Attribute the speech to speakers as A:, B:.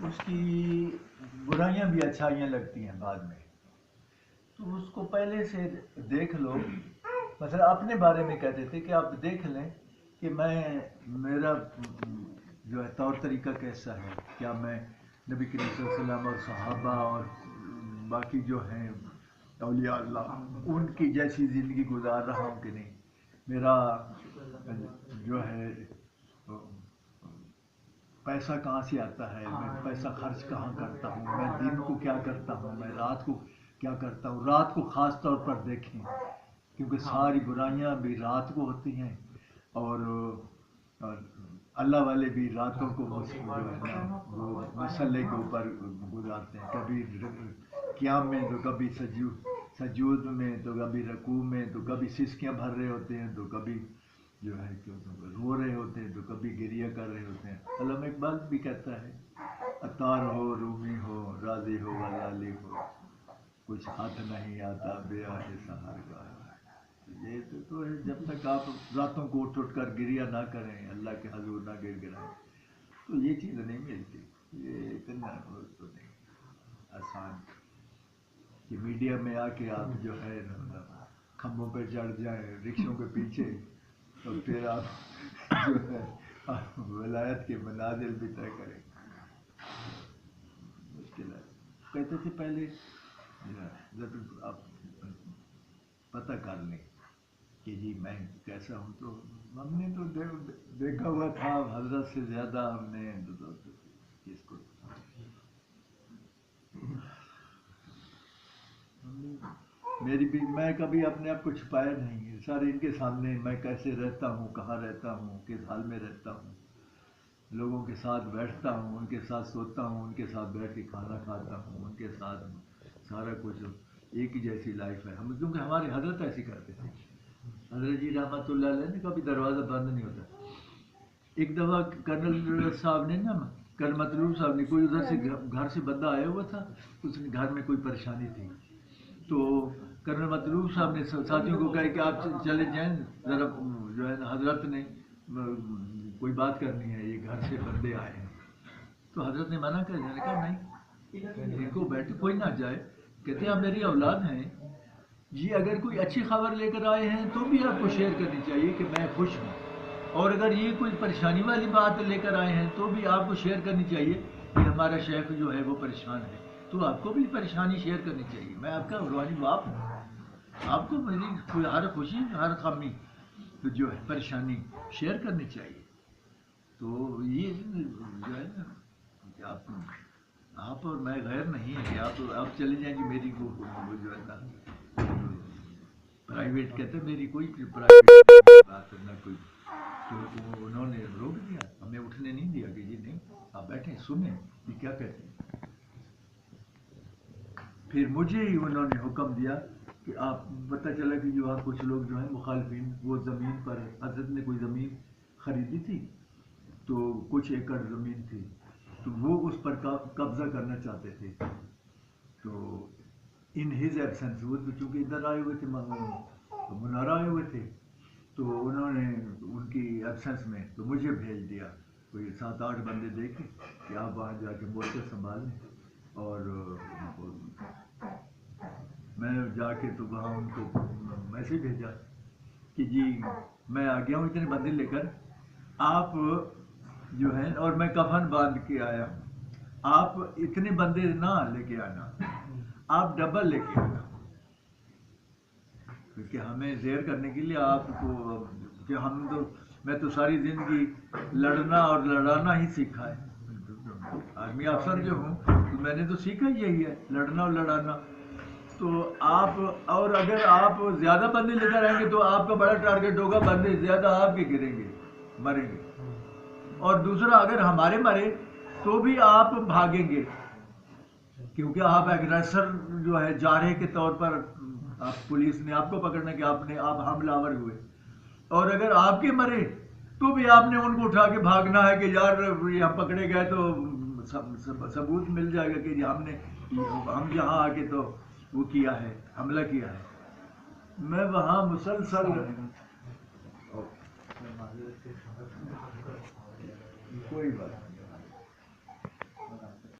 A: اس کی برائیاں بھی اچھائیاں لگتی ہیں بعد میں۔ تو اس کو پہلے سے دیکھ لو۔ مثلا اپنے بارے میں کہتے تھے کہ آپ دیکھ لیں کہ میں، میرا جو ہے طور طریقہ کیسا ہے۔ کیا میں نبی کریم صلی اللہ علیہ وسلم اور صحابہ اور باقی جو ہیں اولیاء اللہ، ان کی جیسی زندگی گزار رہا ہوں کہ نہیں؟ میرا جو ہے پیسہ کہاں سے آتا ہے؟ میں پیسہ خرچ کہاں کرتا ہوں؟ میں دن کو کیا کرتا ہوں؟ میں رات کو کیا کرتا ہوں؟ رات کو خاص طور پر دیکھیں کیونکہ ساری برائیاں بھی رات کو ہوتی ہیں اور اللہ والے بھی راتوں کو وہ مسلح کے اوپر گزارتے ہیں۔ کبھی قیام میں تو کبھی سجو سجود میں تو کبھی رکوع میں تو کبھی سسکیاں بھر رہے ہوتے ہیں تو کبھی جو ہے کہ رو رہے ہوتے ہیں تو کبھی گریہ کر رہے ہوتے ہیں۔ علامہ اقبال بھی کہتا ہے اتار ہو رومی ہو راضی ہو ولالی ہو۔ کچھ ہاتھ نہیں آتا بے آہ سہار کا۔ یہ تو, تو ہے جب تک آپ راتوں کو اٹھ اٹھ کر گریہ نہ کریں اللہ کے حضور نہ گر گرائیں تو یہ چیز نہیں ملتی۔ یہ اتنا تو نہیں آسان۔ کہ میڈیا میں آ کے آپ جو ہے کھمبوں پہ چڑھ جائیں رکشوں کے پیچھے تو پھر آپ جو ہے ولایت کے منازل بھی طے کریں۔ مشکل ہے۔ کہتے تھے پہلے جی ہاں، آپ پتہ کر لیں کہ جی میں کیسا ہوں تو ہم نے تو دیکھا ہوا تھا حضرت سے زیادہ ہم نے تو- تو- تو اس کو؟ ہم نے- میری بھی میں کبھی اپنے آپ کو چھپایا نہیں ہے۔ سارے ان کے سامنے میں کیسے رہتا ہوں، کہاں رہتا ہوں، کس حال میں رہتا ہوں۔ لوگوں کے ساتھ بیٹھتا ہوں، ان کے ساتھ سوتا ہوں، ان کے ساتھ بیٹھ کے کھانا کھاتا ہوں، ان کے ساتھ سارا کچھ ایک ہی جیسی لائف ہے۔ ہم کیونکہ ہمارے حضرت ایسی کرتے تھے۔ حضرت جی رحمۃ اللہ علیہ نے کبھی دروازہ بند نہیں ہوتا۔ ایک دفعہ کرنل صاحب نے نا کرنل مطلوب صاحب نے کوئی ادھر سے گھر گھر سے بندہ آیا ہوا تھا، اس نے گھر میں کوئی پریشانی تھی۔ تو کرنل مطلوب صاحب نے ساتھیوں کو کہا کہ آپ چلے جائیں، ذرا جو ہے نا، حضرت نے کوئی بات کرنی ہے، یہ گھر سے بندے آئے ہیں۔ تو حضرت نے منع کر دیا نے کہا نہیں، ان کو بیٹھے کوئی نہ جائے۔ کہتے ہیں، آپ میری اولاد ہیں۔ جی اگر کوئی اچھی خبر لے کر آئے ہیں تو بھی آپ کو شیئر کرنی چاہیے کہ میں خوش ہوں۔ اور اگر یہ کوئی پریشانی والی بات لے کر آئے ہیں تو بھی آپ کو شیئر کرنی چاہیے کہ ہمارا شیخ جو ہے وہ پریشان ہے۔ تو آپ کو بھی پریشانی شیئر کرنی چاہیے۔ میں آپ کا روحانی باپ ہوں۔ آپ کو میری ہر خوشی، ہر خامی جو ہے پریشانی شیئر کرنی چاہیے۔ تو یہ جو ہے نا کہ آپ آپ اور میں غیر نہیں ہے آپ آپ چلے جائیں گے میری جو ہے نا پرائیویٹ کہتے ہیں، میری کوئی پرائیویٹ بات نہ کوئی۔ تو انہوں نے روک دیا۔ ہمیں اٹھنے نہیں دیا کہ جی نہیں، آپ بیٹھیں سنیں۔ یہ کیا کہتے ہیں؟ پھر مجھے ہی انہوں نے حکم دیا کہ آپ پتہ چلا کہ جو آپ کچھ لوگ جو ہیں مخالفین، وہ زمین پر، حضرت نے کوئی زمین خریدی تھی؟ تو کچھ ایکڑ زمین تھی۔ تو وہ اس پر قبضہ کرنا چاہتے تھے۔ تو ان ہز ایبسنس وہ تو چونکہ ادھر آئے ہوئے تھے منارہ آئے ہوئے تھے۔ تو انہوں نے ان کی ایبسنس میں تو مجھے بھیج دیا۔ کوئی سات آٹھ بندے دیکھے کہ آپ وہاں جا کے مورچہ سنبھالیں اور میں جا کے تو وہاں ان کو میسج بھیجا کہ جی میں آ گیا ہوں اتنے بندے لے کر۔ آپ جو ہیں، اور میں کفن باندھ کے آیا ہوں۔ آپ اتنے بندے نہ لے کے آنا۔ آپ ڈبل لے کے آنا۔ کیونکہ ہمیں زیر کرنے کے لیے آپ کو کہ ہم تو، میں تو ساری زندگی لڑنا اور لڑانا ہی سیکھا ہے۔ آرمی افسر جو ہوں، تو میں نے تو سیکھا یہی ہے، لڑنا اور لڑانا۔ تو آپ، اور اگر آپ زیادہ بندے لے کر آئیں گے تو آپ کا بڑا ٹارگیٹ ہوگا، بندے زیادہ آپ کے گریں گے، مریں گے۔ اور دوسرا، اگر ہمارے مرے تو بھی آپ بھاگیں گے۔ کیونکہ آپ ایگریسر جو ہے جارے کے طور پر پولیس نے آپ کو پکڑنا کہ آپ نے، آپ حملہ آور ہوئے۔ اور اگر آپ کے مرے تو بھی آپ نے ان کو اٹھا کے بھاگنا ہے کہ یار یہ ہم پکڑے گئے تو ثبوت مل جائے گا کہ جی ہم نے ہم جہاں آ کے تو وہ کیا ہے حملہ کیا ہے۔ میں وہاں مسلسل کوئی بات